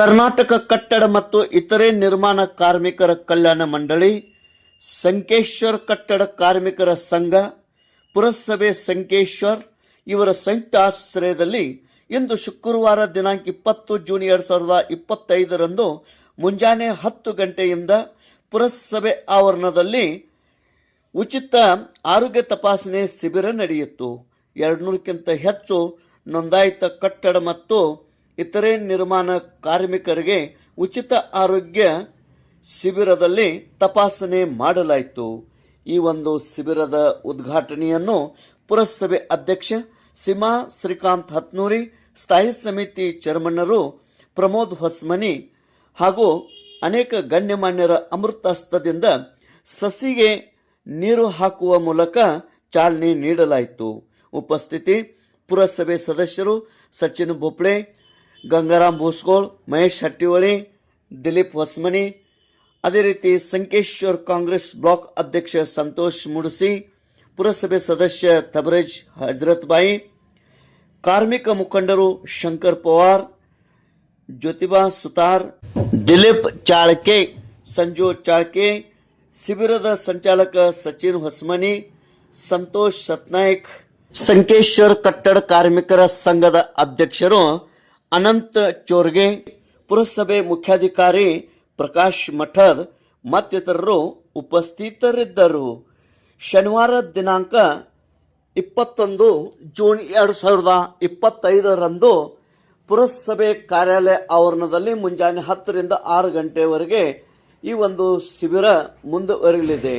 ಕರ್ನಾಟಕ ಕಟ್ಟಡ ಮತ್ತು ಇತರೆ ನಿರ್ಮಾಣ ಕಾರ್ಮಿಕರ ಕಲ್ಯಾಣ ಮಂಡಳಿ, ಸಂಕೇಶ್ವರ್ ಕಟ್ಟಡ ಕಾರ್ಮಿಕರ ಸಂಘ, ಪುರಸಭೆ ಸಂಕೇಶ್ವರ್ ಇವರ ಸಂಯುಕ್ತ ಆಶ್ರಯದಲ್ಲಿ ಇಂದು ಶುಕ್ರವಾರ ದಿನಾಂಕ ಇಪ್ಪತ್ತು ಜೂನ್ ಎರಡು ಸಾವಿರದ ಇಪ್ಪತ್ತೈದರಂದು ಮುಂಜಾನೆ ಹತ್ತು ಗಂಟೆಯಿಂದ ಪುರಸಭೆ ಆವರಣದಲ್ಲಿ ಉಚಿತ ಆರೋಗ್ಯ ತಪಾಸಣೆ ಶಿಬಿರ ನಡೆಯಿತು. ಎರಡುನೂರಕ್ಕಿಂತ ಹೆಚ್ಚು ನೋಂದಾಯಿತ ಕಟ್ಟಡ ಮತ್ತು ಇತರೆ ನಿರ್ಮಾಣ ಕಾರ್ಮಿಕರಿಗೆ ಉಚಿತ ಆರೋಗ್ಯ ಶಿಬಿರದಲ್ಲಿ ತಪಾಸಣೆ ಮಾಡಲಾಯಿತು. ಈ ಒಂದು ಶಿಬಿರದ ಉದ್ಘಾಟನೆಯನ್ನು ಪುರಸಭೆ ಅಧ್ಯಕ್ಷ ಸಿಮಾ ಶ್ರೀಕಾಂತ್ ಹತ್ನೂರಿ, ಸ್ಥಾಯಿ ಸಮಿತಿ ಚೇರ್ಮನ್ನರು ಪ್ರಮೋದ್ ಹೊಸ್ಮನಿ ಹಾಗೂ ಅನೇಕ ಗಣ್ಯಮಾನ್ಯರ ಅಮೃತಹಸ್ತದಿಂದ ಸಸಿಗೆ ನೀರು ಹಾಕುವ ಮೂಲಕ ಚಾಲನೆ ನೀಡಲಾಯಿತು. ಉಪಸ್ಥಿತಿ ಪುರಸಭೆ ಸದಸ್ಯರು ಸಚಿನ್ ಭೋಪ್ಳೆ ಗಂಗಾರಾಮ್ ಭೂಸ್ಗೋಳ್ ಮಹೇಶ್ ಹಟ್ಟಿಹೊಳಿ ದಿಲೀಪ್ ಹೊಸ್ಮನಿ. ಅದೇ ರೀತಿ ಸಂಕೇಶ್ವರ್ ಕಾಂಗ್ರೆಸ್ ಬ್ಲಾಕ್ ಅಧ್ಯಕ್ಷ ಸಂತೋಷ್ ಮುಡಸಿ, ಪುರಸಭೆ ಸದಸ್ಯ ತಬರೇಜ್ ಹಜರತ್ ಬಾಯಿ ಕಾರ್ಮಿಕ ಮುಖಂಡರು ಶಂಕರ್ ಪವಾರ್, ಜ್ಯೋತಿಬಾ ಸುತಾರ್, ದಿಲೀಪ್ ಚಾಳ್ಕೆ, ಸಂಜು ಚಾಳ್ಕೆ, ಶಿಬಿರದ ಸಂಚಾಲಕ ಸಚಿನ್ ಹೊಸ್ಮನಿ, ಸಂತೋಷ್ ಸತ್ನಾಯಕ್, ಸಂಕೇಶ್ವರ್ ಕಟ್ಟಡ ಕಾರ್ಮಿಕರ ಸಂಘದ ಅಧ್ಯಕ್ಷರು ಅನಂತ್ ಚೋರ್ಗೆ ಪುರಸಭೆ ಮುಖ್ಯಾಧಿಕಾರಿ ಪ್ರಕಾಶ್ ಮಠದ್ ಮತ್ತಿತರರು ಉಪಸ್ಥಿತರಿದ್ದರು. ಶನಿವಾರ ದಿನಾಂಕ ಇಪ್ಪತ್ತೊಂದು ಜೂನ್ ಎರಡು ಸಾವಿರದ ಇಪ್ಪತ್ತೈದರಂದು ಪುರಸಭೆ ಕಾರ್ಯಾಲಯ ಆವರಣದಲ್ಲಿ ಮುಂಜಾನೆ ಹತ್ತರಿಂದ ಆರು ಗಂಟೆವರೆಗೆ ಈ ಒಂದು ಶಿಬಿರ ಮುಂದುವರಿಯಲಿದೆ.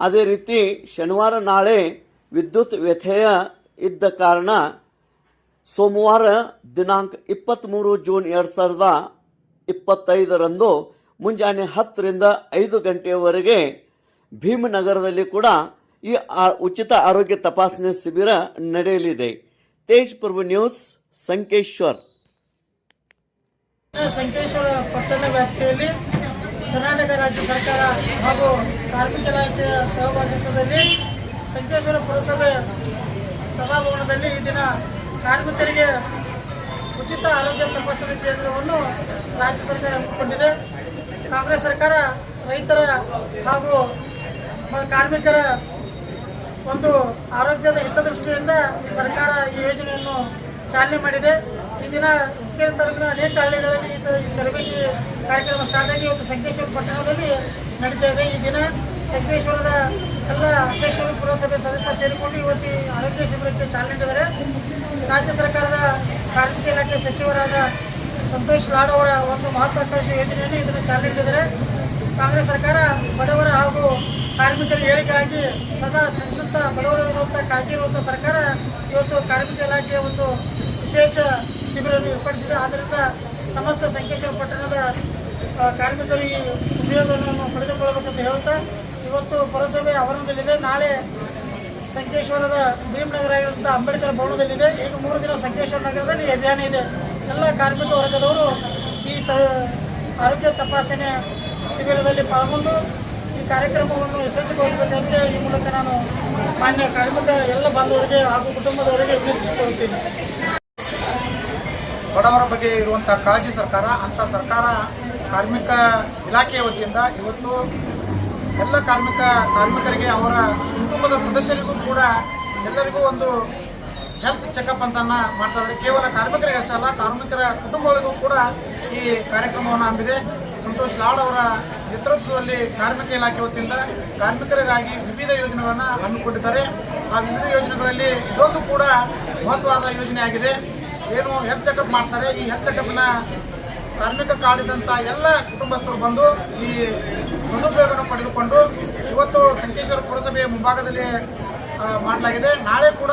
ಅದೇ ರೀತಿ ಶನಿವಾರ ನಾಳೆ ವಿದ್ಯುತ್ ವ್ಯಥೆಯ ಇದ್ದ ಕಾರಣ ಸೋಮವಾರ ದಿನಾಂಕ ಇಪ್ಪತ್ತ್ಮೂರು ಜೂನ್ ಎರಡು ಸಾವಿರದ ಇಪ್ಪತ್ತೈದರಂದು ಮುಂಜಾನೆ ಹತ್ತರಿಂದ ಐದು ಗಂಟೆಯವರೆಗೆ ಭೀಮನಗರದಲ್ಲಿ ಕೂಡ ಈ ಉಚಿತ ಆರೋಗ್ಯ ತಪಾಸಣೆ ಶಿಬಿರ ನಡೆಯಲಿದೆ. ತೇಜ್ ಪ್ರಭು ನ್ಯೂಸ್, ಸಂಕೇಶ್ವರ್. ಸಂಕೇಶ್ವರ ಪಟ್ಟಣ ವ್ಯಾಪ್ತಿಯಲ್ಲಿ ಕರ್ನಾಟಕ ರಾಜ್ಯ ಸರ್ಕಾರ ಹಾಗೂ ಕಾರ್ಮಿಕ ಇಲಾಖೆಯ ಸಹಭಾಗಿತ್ವದಲ್ಲಿ ಸಂಕೇಶ್ವರ ಪುರಸಭೆ ಸಭಾಭವನದಲ್ಲಿ ಈ ದಿನ ಕಾರ್ಮಿಕರಿಗೆ ಉಚಿತ ಆರೋಗ್ಯ ತಪಾಸಣೆ ಕೇಂದ್ರವನ್ನು ರಾಜ್ಯ ಸರ್ಕಾರ ಹಮ್ಮಿಕೊಂಡಿದೆ ಕಾಂಗ್ರೆಸ್ ಸರ್ಕಾರ ರೈತರ ಹಾಗೂ ಕಾರ್ಮಿಕರ ಒಂದು ಆರೋಗ್ಯದ ಹಿತದೃಷ್ಟಿಯಿಂದ ಈ ಸರ್ಕಾರ ಈ ಯೋಜನೆಯನ್ನು ಚಾಲನೆ ಮಾಡಿದೆ. ಈ ದಿನ ಉತ್ತರ ತಾಲೂಕಿನ ಅನೇಕ ಹಳ್ಳಿಗಳಲ್ಲಿ ಈ ತರಬೇತಿ ಕಾರ್ಯಕ್ರಮ ಸ್ಟಾರ್ಟ್ ಆಗಿ ಒಂದು ಸಂಕೇಶ್ವರ ಪಟ್ಟಣದಲ್ಲಿ ನಡೀತಾ ಇದೆ. ಈ ದಿನ ಸಂಕೇಶ್ವರದ ಎಲ್ಲ ಅಧ್ಯಕ್ಷರು, ಪುರಸಭೆ ಸದಸ್ಯರು ಸೇರಿಕೊಂಡು ಇವತ್ತು ಆರೋಗ್ಯ ಶಿಬಿರಕ್ಕೆ ಚಾಲನೆ ನೀಡಿದ್ದಾರೆ. ರಾಜ್ಯ ಸರ್ಕಾರದ ಕಾರ್ಮಿಕ ಇಲಾಖೆ ಸಚಿವರಾದ ಸಂತೋಷ್ ಲಾಡ್ ಅವರ ಒಂದು ಮಹತ್ವಾಕಾಂಕ್ಷಿ ಯೋಜನೆಯನ್ನು ಇದನ್ನು ಚಾಲನೆ ನೀಡಿದ್ದಾರೆ. ಕಾಂಗ್ರೆಸ್ ಸರ್ಕಾರ ಬಡವರ ಹಾಗೂ ಕಾರ್ಮಿಕರ ಏಳಿಗೆಗಾಗಿ ಸದಾ ಶ್ರಮಿಸುತ್ತ ಬಡವರು ಇರುವಂಥ ಕಾಳಜಿ ಇರುವಂಥ ಸರ್ಕಾರ ಇವತ್ತು ಕಾರ್ಮಿಕ ಇಲಾಖೆಯ ಒಂದು ವಿಶೇಷ ಶಿಬಿರವನ್ನು ಏರ್ಪಡಿಸಿದೆ. ಆದ್ದರಿಂದ ಸಮಸ್ತ ಸಂಕೇಶ್ವರ ಪಟ್ಟಣದ ಕಾರ್ಮಿಕರು ಈ ಉಪಯೋಗವನ್ನು ಪಡೆದುಕೊಳ್ಳಬೇಕಂತ ಹೇಳುತ್ತಾ ಇವತ್ತು ಪುರಸಭೆ ಆವರಣದಲ್ಲಿದೆ. ನಾಳೆ ಸಂಕೇಶ್ವರದ ಭೀಮನಗರ ಇರುವಂಥ ಅಂಬೇಡ್ಕರ್ ಭವನದಲ್ಲಿದೆ. ಈಗ ಮೂರು ದಿನ ಸಂಕೇಶ್ವರ ನಗರದಲ್ಲಿ ಅಭಿಯಾನ ಇದೆ. ಎಲ್ಲ ಕಾರ್ಮಿಕ ವರ್ಗದವರು ಈ ಆರೋಗ್ಯ ತಪಾಸಣೆ ಶಿಬಿರದಲ್ಲಿ ಪಾಲ್ಗೊಂಡು ಈ ಕಾರ್ಯಕ್ರಮವನ್ನು ಯಶಸ್ವಿಗೊಳಿಸಬೇಕಂತ ಈ ಮೂಲಕ ನಾನು ಮಾನ್ಯ ಕಾರ್ಮಿಕ ಎಲ್ಲ ಬಾಂಧವರಿಗೆ ಹಾಗೂ ಕುಟುಂಬದವರಿಗೆ ವಿನಂತಿಸಿಕೊಳ್ಳುತ್ತೇನೆ. ಬಡವರ ಬಗ್ಗೆ ಇರುವಂಥ ಕಾಳಜಿ ಸರ್ಕಾರ, ಅಂಥ ಸರ್ಕಾರ ಕಾರ್ಮಿಕ ಇಲಾಖೆಯ ವತಿಯಿಂದ ಇವತ್ತು ಎಲ್ಲ ಕಾರ್ಮಿಕ ಕಾರ್ಮಿಕರಿಗೆ, ಅವರ ಕುಟುಂಬದ ಸದಸ್ಯರಿಗೂ ಕೂಡ ಎಲ್ಲರಿಗೂ ಒಂದು ಹೆಲ್ತ್ ಚೆಕಪ್ ಅಂತನ್ನು ಮಾಡ್ತಾ ಇದ್ದಾರೆ. ಕೇವಲ ಕಾರ್ಮಿಕರಿಗೆ ಅಷ್ಟೇ ಅಲ್ಲ, ಕಾರ್ಮಿಕರ ಕುಟುಂಬಗಳಿಗೂ ಕೂಡ ಈ ಕಾರ್ಯಕ್ರಮವನ್ನು ಹಮ್ಮಿದೆ. ಸಂತೋಷ್ ಲಾಡ್ ಅವರ ನೇತೃತ್ವದಲ್ಲಿ ಕಾರ್ಮಿಕ ಇಲಾಖೆ ವತಿಯಿಂದ ಕಾರ್ಮಿಕರಿಗಾಗಿ ವಿವಿಧ ಯೋಜನೆಗಳನ್ನು ಹಮ್ಮಿಕೊಂಡಿದ್ದಾರೆ. ಆ ವಿವಿಧ ಯೋಜನೆಗಳಲ್ಲಿ ಇದೊಂದು ಕೂಡ ಮಹತ್ವವಾದ ಯೋಜನೆ ಆಗಿದೆ. ಏನು ಹೆಲ್ತ್ ಚೆಕಪ್ ಮಾಡ್ತಾರೆ. ಈ ಹೆಲ್ತ್ ಚೆಕಪ್ನ ಕಾರ್ಮಿಕ ಕಾಡಿದಂಥ ಎಲ್ಲ ಕುಟುಂಬಸ್ಥರು ಬಂದು ಈ ಸದುಪಯೋಗವನ್ನು ಪಡೆದುಕೊಂಡು ಇವತ್ತು ಸಂಕೇಶ್ವರ ಪುರಸಭೆಯ ಮುಂಭಾಗದಲ್ಲಿ ಮಾಡಲಾಗಿದೆ. ನಾಳೆ ಕೂಡ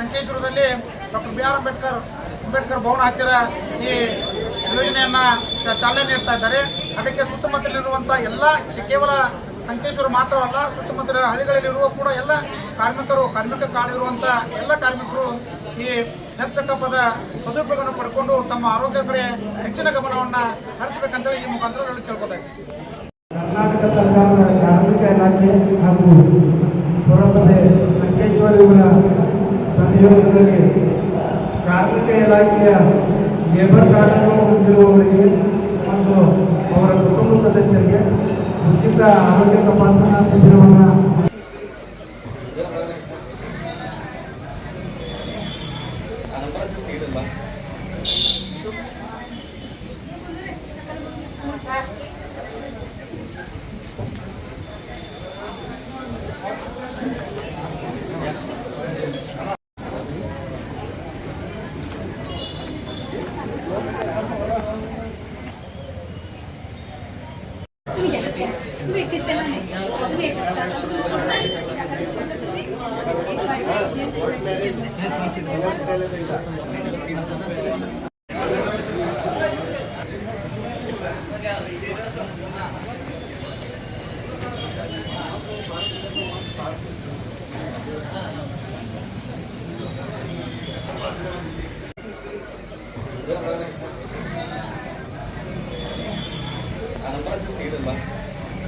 ಸಂಕೇಶ್ವರದಲ್ಲಿ doctor B R Ambedkar Ambedkar Bhavan ಹತ್ತಿರ ಈ ಯೋಜನೆಯನ್ನು ಚಾಲನೆ ನೀಡ್ತಾ ಇದ್ದಾರೆ. ಅದಕ್ಕೆ ಸುತ್ತಮುತ್ತಲಿರುವಂಥ ಎಲ್ಲ ಕೇವಲ ಸಂಕೇಶ್ವರ ಮಾತ್ರವಲ್ಲ ಸುತ್ತಮುತ್ತಲ ಹಳ್ಳಿಗಳಲ್ಲಿರುವ ಕೂಡ ಎಲ್ಲ ಕಾರ್ಮಿಕರು ಕಾರ್ಮಿಕ ಕಾಡಿರುವಂಥ ಎಲ್ಲ ಕಾರ್ಮಿಕರು ಈ ಹೆಲ್ತ್ ಚೆಕಪ್ಪದ ಸದುಪಯೋಗವನ್ನು ಪಡ್ಕೊಂಡು ತಮ್ಮ ಆರೋಗ್ಯ ಹೆಚ್ಚಿನ ಗಮನವನ್ನು ಹರಿಸಬೇಕಂತ ಈ ಮುಖಾಂತರ ಕೇಳ್ಕೊತಾ ಕರ್ನಾಟಕ ಸರ್ಕಾರದ ಕಾರ್ಮಿಕ ಇಲಾಖೆ ಹಾಗೂ ಪುರಸಭೆ ಸಂಕೇಶ್ವರಿಗಳ ಸಹಯೋಗದಲ್ಲಿ ಕಾರ್ಮಿಕ ಇಲಾಖೆಯ ಲೇಬರ್ ಕಾರ್ಡನ್ನು ಹೊಂದಿರುವವರಿಗೆ ಮತ್ತು ಅವರ ಕುಟುಂಬ ಸದಸ್ಯರಿಗೆ ಉಚಿತ ಆರೋಗ್ಯ ತಪಾಸಣಾ ಶಿಬಿರವನ್ನು Thank. Halo, halo, halo.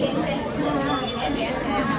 เด็กก็มีสิทธิ์